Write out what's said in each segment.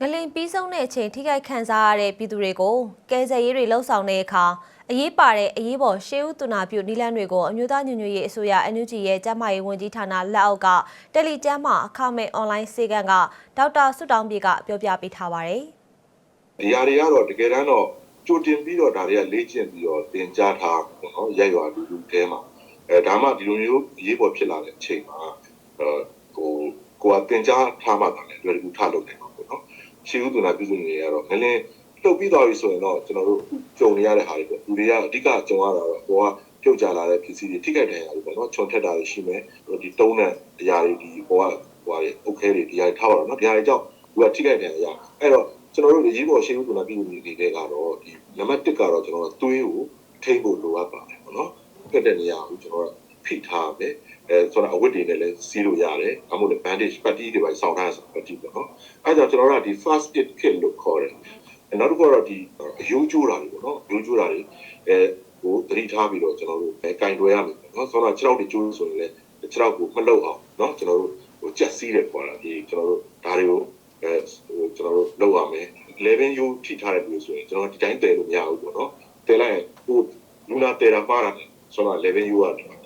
ငလင်ပြီးဆုံးတဲ့အချိန်ထိခိုက်ခံစားရတဲ့ပြည်သူတွေကိုကယ်ဆယ်ရေးတွေလှုပ်ဆောင်တဲ့အခါအရေးပါတဲ့အရေးပေါ်ရှေးဦးတူနာပြုနီလန်းတွေကိုအမျိုးသားညွညွရေးအစိုးရ NUG ရဲ့ကျန်းမာရေးဝန်ကြီးဌာနလက်အောက်ကတယ်လီကျမ်းမှာအခမဲ့အွန်လိုင်းစေကံကဒေါက်တာဆုတောင်းပြေကပြောပြပေးထားပါတယ်။ဒီຢာတွေကတော့တကယ်တမ်းတော့ကြိုတင်ပြီးတော့ဒါတွေကလေ့ကျင့်ပြီးတော့သင်ကြားထားပေါ့နော်ရက်ရွာလူလူတဲမှာအဲဒါမှဒီလိုမျိုးရေးပေါ်ဖြစ်လာတဲ့အချိန်မှာအဲဟိုကိုကသင်ကြားထားမှသာလေတွေ့ကူထားလုပ်နေမှာပေါ့နော် ရှေးဦးသူနာပြုစုနေရတော့ငလင်းလှုပ်ပြီးသွားပြီဆိုရင်တော့ကျွန်တော်တို့ကြုံနေရတဲ့ဟာတွေပေါ့လူတွေကအဓိကကြုံရတာတော့ကိုကပြုတ်ကြလာတဲ့ပစ္စည်းတွေထိခိုက်တယ်ရတယ်ပေါ့နော်ခြုံထက်တာတွေရှိမယ်ဒီတုံးတဲ့အရာတွေဒီဘောကဟိုဟာတွေအုတ်ခဲတွေဒီဟာတွေထားပါတော့နော်ဒီဟာတွေကြောင့်သူကထိခိုက်တယ်အရာအဲ့တော့ကျွန်တော်တို့ရေးပေါ်ရှင်းဥပဒေပြည်သူတွေကတော့ဒီနံပါတ်1ကတော့ကျွန်တော်တို့သွေးကိုထိမ့်ဖို့လိုအပ်ပါတယ်ပေါ့နော်။ဖက်တဲ့နေရာကိုကျွန်တော်တို့ဖိထားမယ်။ အဲဆိုတော့အဝတ်တွေနဲ့လည်းစီးလို့ရတယ်။အမို့လည်း bandage ပတ်တီးတွေပဲစောင်းထားဆိုပတ်တီးပေါ့နော်။အဲဒါကြောင့်ကျွန်တော်တို့ကဒီ first aid kit လို့ခေါ်တယ်။အဲနောက်တစ်ခုကတော့ဒီအယိုးကျိုးတာတွေပေါ့နော်။အယိုးကျိုးတာတွေအဲဟိုသတိထားပြီးတော့ကျွန်တော်တို့အဲကင်တွဲရမယ်ပေါ့နော်။ဆိုတော့ခြေထောက်တွေကျိုးဆိုရင်လည်းခြေထောက်ကိုမလှုပ်အောင်နော်ကျွန်တော်တို့ဟိုကြက်စီးတယ်ခေါ်တာဒီကျွန်တော်တို့ဒါတွေကိုအဲဟိုကျွန်တော်တို့လုပ်ရမယ် level ယူထိထားတဲ့လူဆိုရင်ကျွန်တော်ဒီတိုင်းတည်လို့မရဘူးပေါ့နော်တည်လိုက်ရင်ဟိုလူနာတည်တာပါတာဆိုတော့ level ယူရတယ်ဟို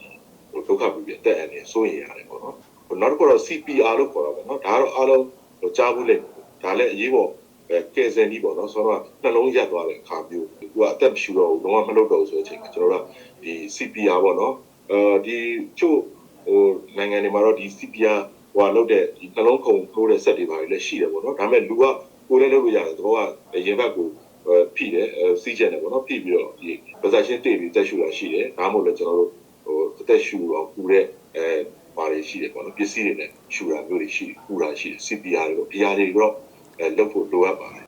ဒုက္ခပြပြတက်အနေစိုးရင်ရတယ်ပေါ့နော်ဟိုနောက်တစ်ခုတော့ CPR လို့ခေါ်တာပေါ့နော်ဒါကတော့အားလုံးဟိုကြားဘူးလေဒါလည်းအရေးပေါ်အဲကယ်ဆယ်နည်းပေါ့နော်ဆိုတော့နှလုံးရက်သွားတဲ့အခါမျိုးသူကအသက်ရှူတော့ဘူးလုံးဝမလုပ်တော့ဘူးဆိုတဲ့အချိန်မှာကျွန်တော်တို့ကဒီ CPR ပေါ့နော်အဲဒီချို့ဟိုနိုင်ငံတွေမှာတော့ဒီ CPR ဟိုလောက်တဲ့ဒီနှလုံးခုန်ထိုးတဲ့စက်တွေပါလည်းရှိတယ်ပေါ့နော်ဒါပေမဲ့လူကကိုယ်လည်းလုပ်လို့ရတယ်သဘောကရင်ဘက်ကိုဖိတယ်စီးချင်တယ်ပေါ့နော်ဖိပြီးတော့ဒီပါဇက်ရှင်းတိတ်ပြီးတက်ရှူတာရှိတယ်ဒါမှမဟုတ်လည်းကျွန်တော်တို့ဟို အသက်ရှူတော့ပူတဲ့အဲဘာတွေရှိတယ်ပေါ့နော်ပစ္စည်းတွေနဲ့ရှူတာမျိုးတွေရှိတယ်ပူတာရှိတယ် CPR တွေတော့ PR တွေတော့အဲလုပ်ဖို့လိုအပ်ပါတယ်